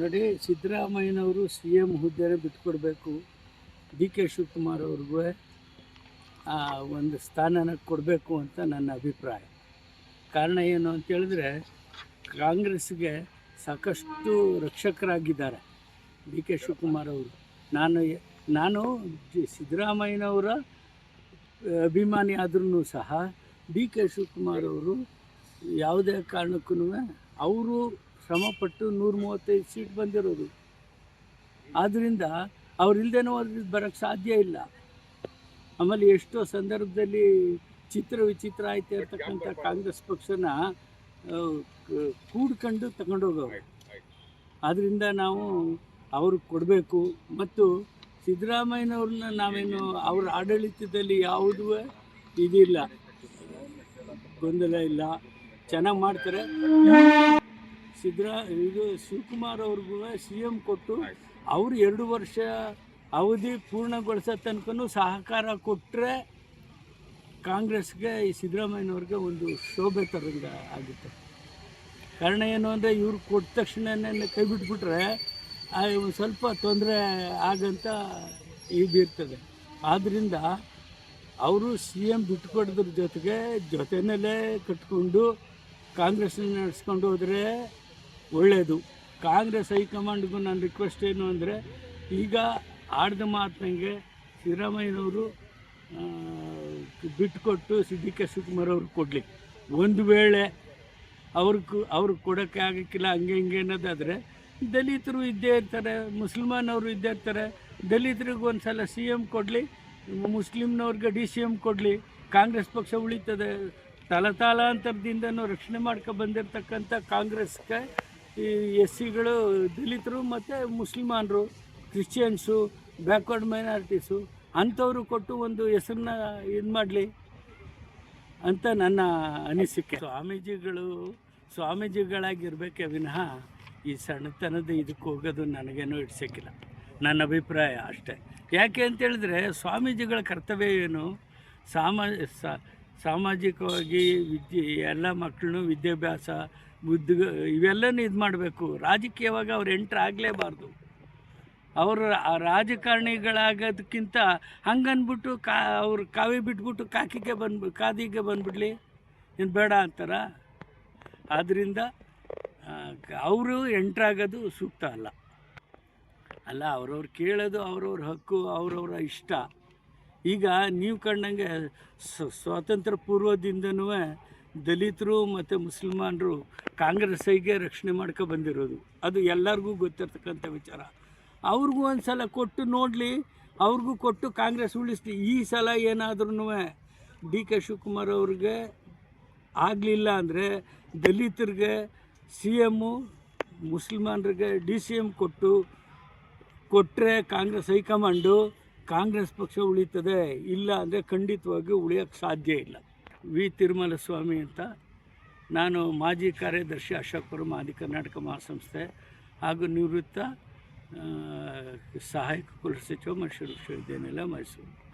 ನೋಡಿ ಸಿದ್ದರಾಮಯ್ಯನವರು C M ಹುದ್ದೆನ ಬಿಟ್ಕೊಡ್ಬೇಕು. ಡಿ ಕೆ ಶಿವಕುಮಾರ್ ಅವ್ರಿಗೂ ಒಂದು ಸ್ಥಾನನ ಕೊಡಬೇಕು ಅಂತ ನನ್ನ ಅಭಿಪ್ರಾಯ. ಕಾರಣ ಏನು ಅಂತೇಳಿದ್ರೆ ಕಾಂಗ್ರೆಸ್ಗೆ ಸಾಕಷ್ಟು ರಕ್ಷಕರಾಗಿದ್ದಾರೆ ಡಿ ಕೆ ಶಿವಕುಮಾರ್ ಅವರು. ನಾನು ನಾನು ಸಿದ್ದರಾಮಯ್ಯನವರ ಅಭಿಮಾನಿ ಆದ್ರೂ ಸಹ ಡಿ ಕೆ ಶಿವಕುಮಾರ್ ಅವರು ಯಾವುದೇ ಕಾರಣಕ್ಕೂ ಅವರು ಶ್ರಮಪಟ್ಟು ನೂರ ಮೂವತ್ತೈದು ಸೀಟ್ ಬಂದಿರೋದು ಆದ್ದರಿಂದ ಅವ್ರಿಲ್ದೇನೋ ಹೋದ್ರೆ ಬರೋಕ್ಕೆ ಸಾಧ್ಯ ಇಲ್ಲ. ಆಮೇಲೆ ಎಷ್ಟೋ ಸಂದರ್ಭದಲ್ಲಿ ಚಿತ್ರ ವಿಚಿತ್ರ ಆಯ್ತಾ ಇರ್ತಕ್ಕಂಥ ಕಾಂಗ್ರೆಸ್ ಪಕ್ಷನ ಕೂಡ್ಕೊಂಡು ತಗೊಂಡೋಗವ್ರು. ಆದ್ದರಿಂದ ನಾವು ಅವ್ರಿಗೆ ಕೊಡಬೇಕು. ಮತ್ತು ಸಿದ್ದರಾಮಯ್ಯನವ್ರನ್ನ ನಾವೇನು ಅವ್ರ ಆಡಳಿತದಲ್ಲಿ ಯಾವುದೂ ಇದಿಲ್ಲ, ಗೊಂದಲ ಇಲ್ಲ. ಚೆನ್ನಾಗಿ ಮಾಡ್ತಾರೆ. ಸಿದ್ದರಾ ಇದು ಶಿವಕುಮಾರ್ ಅವ್ರಿಗೂ ಸಿ ಎಂ ಕೊಟ್ಟು ಅವ್ರು ಎರಡು ವರ್ಷ ಅವಧಿ ಪೂರ್ಣಗೊಳಿಸೋ ತನಕನೂ ಸಹಕಾರ ಕೊಟ್ಟರೆ ಕಾಂಗ್ರೆಸ್ಗೆ ಈ ಸಿದ್ದರಾಮಯ್ಯನವ್ರಿಗೆ ಒಂದು ಶೋಭೆ ತರಂಗ ಆಗುತ್ತೆ. ಕಾರಣ ಏನು ಅಂದರೆ ಇವ್ರು ಕೊಟ್ಟ ತಕ್ಷಣನೇ ಕೈ ಬಿಟ್ಬಿಟ್ರೆ ಒಂದು ಸ್ವಲ್ಪ ತೊಂದರೆ ಆಗಂತ ಇದಿರ್ತದೆ ಆದ್ದರಿಂದ ಅವರು ಸಿ ಎಂ ಬಿಟ್ಕೊಡೋದ್ರ ಜೊತೆಗೆ ಜೊತೆಯಲ್ಲೇ ಕಟ್ಕೊಂಡು ಕಾಂಗ್ರೆಸ್ನ ನಡೆಸ್ಕೊಂಡು ಹೋದರೆ ಒಳ್ಳೆಯದು ಕಾಂಗ್ರೆಸ್ ಹೈಕಮಾಂಡ್ಗೂ ನನ್ನ ರಿಕ್ವೆಸ್ಟ್ ಏನು ಅಂದರೆ, ಈಗ ಆಡಿದ ಮಾತಂಗೆ ಸಿದ್ದರಾಮಯ್ಯನವರು ಬಿಟ್ಟುಕೊಟ್ಟು ಸಿದ್ದಿಕೆ ಶಿವಕುಮಾರ್ ಅವ್ರಿಗೆ ಕೊಡಲಿ. ಒಂದು ವೇಳೆ ಅವ್ರಿಗೆ ಅವ್ರಿಗೆ ಕೊಡೋಕ್ಕೆ ಆಗಕ್ಕಿಲ್ಲ, ಹಂಗೆ ಹಿಂಗೆ ಅನ್ನೋದಾದರೆ, ದಲಿತರು ಇದ್ದೇ ಇರ್ತಾರೆ, ಮುಸಲ್ಮಾನವರು ಇದ್ದೇ ಇರ್ತಾರೆ, ದಲಿತರಿಗೆ ಒಂದು ಸಲ ಸಿ ಎಂ ಕೊಡಲಿ, ಮುಸ್ಲಿಮ್ನವ್ರಿಗೆ ಡಿ ಸಿ ಎಂ ಕೊಡಲಿ, ಕಾಂಗ್ರೆಸ್ ಪಕ್ಷ ಉಳಿತದೆ. ತಲತಾಲಾಂತರದಿಂದನೂ ರಕ್ಷಣೆ ಮಾಡ್ಕೊ ಬಂದಿರತಕ್ಕಂಥ ಕಾಂಗ್ರೆಸ್ಗೆ ಈ ಎಸ್ ಸಿಗಳು ದಲಿತರು ಮತ್ತು ಮುಸ್ಲಿಮಾನರು ಕ್ರಿಶ್ಚಿಯನ್ಸು, ಬ್ಯಾಕ್ವರ್ಡ್ ಮೈನಾರಿಟೀಸು ಅಂಥವ್ರು ಕೊಟ್ಟು ಒಂದು ಹೆಸರನ್ನ ಇದು ಮಾಡಲಿ ಅಂತ ನನ್ನ ಅನಿಸಿಕೆ. ಸ್ವಾಮೀಜಿಗಳು, ಸ್ವಾಮೀಜಿಗಳಾಗಿರ್ಬೇಕೇ ವಿನಃ ಈ ಸಣ್ಣತನದ ಇದಕ್ಕೆ ಹೋಗೋದು ನನಗೇನು ಇಡ್ಸೋಕ್ಕಿಲ್ಲ. ನನ್ನ ಅಭಿಪ್ರಾಯ ಅಷ್ಟೇ. ಯಾಕೆ ಅಂತೇಳಿದ್ರೆ ಸ್ವಾಮೀಜಿಗಳ ಕರ್ತವ್ಯ ಏನು? ಸಾಮ ಸಾಮಾಜಿಕವಾಗಿ ವಿದ್ಯೆ, ಎಲ್ಲ ಮಕ್ಕಳನ್ನು ವಿದ್ಯಾಭ್ಯಾಸ, ಬುದ್ಧಿ, ಇವೆಲ್ಲನೂ ಇದು ಮಾಡಬೇಕು. ರಾಜಕೀಯವಾಗಿ ಅವ್ರು ಎಂಟ್ರ್ ಆಗಲೇಬಾರ್ದು. ಅವರು ಆ ರಾಜಕಾರಣಿಗಳಾಗೋದಕ್ಕಿಂತ ಹಂಗನ್ಬಿಟ್ಟು ಕಾ, ಅವ್ರು ಕಾವಿ ಬಿಟ್ಬಿಟ್ಟು ಕಾಕಿಗೆ ಬಂದು ಕಾದಿಗೆ ಬಂದ್ಬಿಡಲಿ. ಏನು ಬೇಡ ಅಂತಾರ? ಆದ್ದರಿಂದ ಅವರು ಎಂಟ್ರಾಗೋದು ಸೂಕ್ತ ಅಲ್ಲ. ಅಲ್ಲ, ಅವ್ರವ್ರು ಕೇಳೋದು ಅವ್ರವ್ರ ಹಕ್ಕು, ಅವ್ರವ್ರ ಇಷ್ಟ. ಈಗ ನೀವು ಕಂಡಂಗೆ ಸ್ವಾತಂತ್ರ್ಯ ಪೂರ್ವದಿಂದನೂ ದಲಿತರು ಮತ್ತು ಮುಸಲ್ಮಾನರು ಕಾಂಗ್ರೆಸ್ಸಿಗೆ ರಕ್ಷಣೆ ಮಾಡ್ಕೊ ಬಂದಿರೋದು. ಅದು ಎಲ್ಲರಿಗೂ ಗೊತ್ತಿರ್ತಕ್ಕಂಥ ವಿಚಾರ. ಅವ್ರಿಗೂ ಒಂದು ಸಲ ಕೊಟ್ಟು ನೋಡಲಿ, ಅವ್ರಿಗೂ ಕೊಟ್ಟು ಕಾಂಗ್ರೆಸ್ ಉಳಿಸ್ಲಿ. ಈ ಸಲ ಏನಾದ್ರೂ ಡಿ ಕೆ ಶಿವಕುಮಾರ್ ಅವ್ರಿಗೆ ಆಗಲಿಲ್ಲ ಅಂದರೆ ದಲಿತರಿಗೆ ಸಿ ಎಮ್ಮು ಮುಸಲ್ಮಾನರಿಗೆ ಡಿ ಸಿ ಎಂ ಕೊಟ್ಟು ಕೊಟ್ಟರೆ ಕಾಂಗ್ರೆಸ್ ಹೈಕಮಾಂಡು ಕಾಂಗ್ರೆಸ್ ಪಕ್ಷ ಉಳಿತದೆ ಇಲ್ಲ ಅಂದರೆ ಖಂಡಿತವಾಗಿ ಉಳಿಯೋಕ್ಕೆ ಸಾಧ್ಯ ಇಲ್ಲ. ವಿ. ತಿರುಮಲ ಸ್ವಾಮಿ ಅಂತ ನಾನು ಮಾಜಿ ಕಾರ್ಯದರ್ಶಿ ಅಶೋಕಪುರಂ ಮಾದಿ ಕರ್ನಾಟಕ ಮಹಾಸಂಸ್ಥೆ ಹಾಗೂ ನಿವೃತ್ತ ಸಹಾಯಕ ಕುಲಸಚಿವ ಮೈಸೂರು ವಿಶ್ವವಿದ್ಯಾನಿಲಯ ಮೈಸೂರು.